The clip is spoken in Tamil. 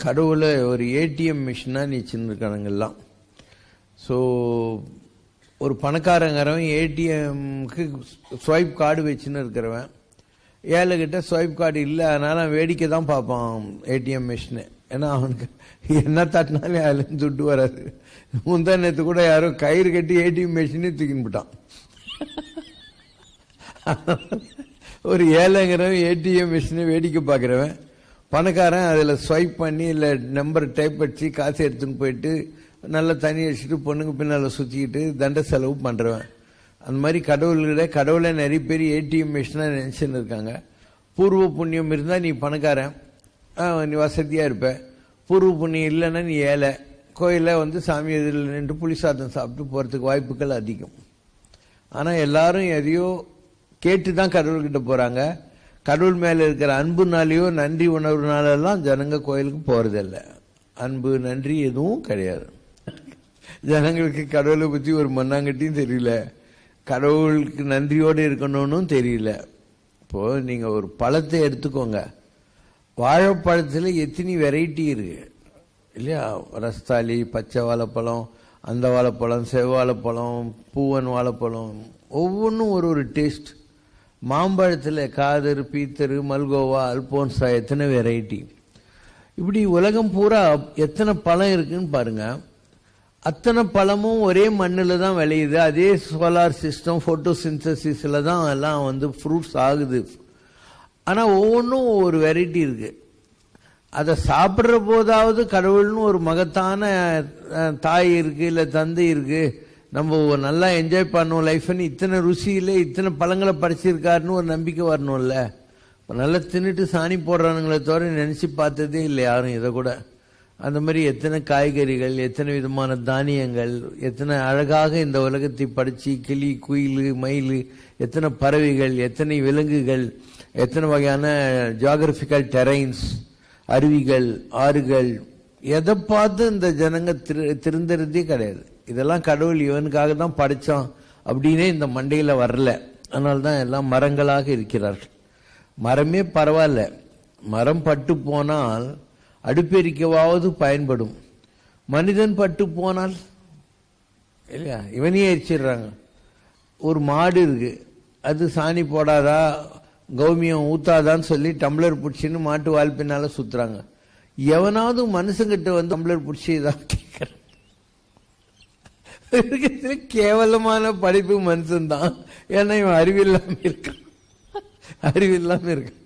கடவுளை ஒரு ஏடிஎம் மிஷினாக நீச்சிருக்கானுங்கெல்லாம் ஸோ ஒரு பணக்காரங்கிறவன் ஏடிஎம்க்கு ஸ்வைப் கார்டு வச்சுன்னு இருக்கிறவன். ஏழைகிட்ட ஸ்வைப் கார்டு இல்லை அதனால் வேடிக்கை தான் பார்ப்பான் ஏடிஎம் மிஷினு ஏன்னா அவனுக்கு என்ன தட்டினாலே அதுலேருந்து துட்டு வராது. முந்தா நேற்று கூட யாரோ கயிறு கட்டி ஏடிஎம் மிஷினே தூக்கின்னு போட்டான். ஒரு ஏழைங்கிறவன் ஏடிஎம் மிஷினை வேடிக்கை பார்க்குறவன். பணக்காரன் அதில் ஸ்வைப் பண்ணி இல்லை நம்பர் டைப் அடித்து காசு எடுத்துன்னு போயிட்டு நல்லா தண்ணி அடிச்சுட்டு பொண்ணுங்க பின்னால் சுற்றிக்கிட்டு தண்ட செலவு பண்ணுறவன் அந்த மாதிரி கடவுள்கிட்ட கடவுளை நிறைய பேர் ஏடிஎம் மிஷினாக நினச்சின்னு இருக்காங்க. பூர்வ புண்ணியம் இருந்தால் நீ பணக்காரன். நீ வசதியாக இருப்பேன் பூர்வ புண்ணியம் இல்லைன்னா நீ ஏழை. கோயிலில் வந்து சாமி எதிரில் நின்று புளி சாதம் சாப்பிட்டு போகிறதுக்கு வாய்ப்புகள் அதிகம். ஆனால் எல்லாரும் எதையோ கேட்டு தான் கடவுள்கிட்ட போகிறாங்க கடவுள் மேலே இருக்கிற அன்புனாலேயோ நன்றி உணர்வுனாலெல்லாம் ஜனங்க கோயிலுக்கு போகிறதில்ல அன்பு நன்றி எதுவும் கிடையாது. ஜனங்களுக்கு கடவுளை பற்றி ஒரு மண்ணாங்கட்டியும் தெரியல. கடவுளுக்கு நன்றியோடு இருக்கணும்னு தெரியல. இப்போது நீங்கள் ஒரு பழத்தை எடுத்துக்கோங்க. வாழைப்பழத்தில் எத்தனை வெரைட்டி இருக்கு? இல்லையா? ரஸ்தாலி பச்சை வாழைப்பழம் அந்த வாழைப்பழம் செவ்வாழைப்பழம் பூவன் வாழைப்பழம். ஒவ்வொன்றும் ஒரு ஒரு டேஸ்ட் மாம்பழத்தில் காதர் பீத்தரு மல்கோவா அல்போன்சா எத்தனை வெரைட்டி இப்படி உலகம் பூரா எத்தனை பழம் இருக்குன்னு பாருங்க. அத்தனை பழமும் ஒரே மண்ணில் தான் விளையுது. அதே சோலார் சிஸ்டம் ஃபோட்டோசிந்தசிஸில் தான் எல்லாம் வந்து ஃப்ரூட்ஸ் ஆகுது. ஆனால் ஒவ்வொன்றும் ஒரு வெரைட்டி இருக்குது அதை சாப்பிட்ற போதாவது கடவுள்னு ஒரு மகத்தான தாய் இருக்குது இல்லை தந்தை இருக்குது நம்ம நல்லா என்ஜாய் பண்ணோம் லைஃப்னு இத்தனை ருசியில் இத்தனை பழங்களை பறிச்சிருக்காருன்னு ஒரு நம்பிக்கை வரணும்ல. இப்போ நல்லா தின்னுட்டு சாணி போடுறானுங்களே தவிர நினச்சி பார்த்ததே இல்லை யாரும் இதை கூட. அந்த மாதிரி எத்தனை காய்கறிகள் எத்தனை விதமான தானியங்கள் எத்தனை அழகாக இந்த உலகத்தை படித்து கிளி குயில் மயில் எத்தனை பறவைகள் எத்தனை விலங்குகள் எத்தனை வகையான ஜியாகிரபிக்கல் டெரைன்ஸ் அருவிகள் ஆறுகள் எதை பார்த்து இந்த ஜனங்க திரு திருந்துறதே கிடையாது. இதெல்லாம் கடவுள் இவனுக்காக தான் படைச்சான் அப்படின்னே இந்த மண்டையில் வரல. அதனால தான் எல்லாம் மரங்களாக இருக்கிறார்கள். மரமே பரவாயில்ல. மரம் பட்டு போனால் அடுப்பெரிக்கவாவது பயன்படும். மனிதன் பட்டு போனால் இல்லையா? இவனையே எரிச்சிடுறாங்க. ஒரு மாடு இருக்கு. அது சாணி போடாதா? கௌமியம் ஊத்தாதான்னு சொல்லி டம்ளர் பிடிச்சின்னு மாட்டு வால் பின்னால சுத்துறாங்க. எவனாவது மனுஷங்கிட்ட வந்து டம்ளர் பிடிச்சி இதான் கேட்கறான் இருக்கிறதுல கேவலமான படிப்பு மனுஷன்தான். ஏன்னா இவன் அறிவில்லாம இருக்கான். அறிவில்லாம இருக்கான்.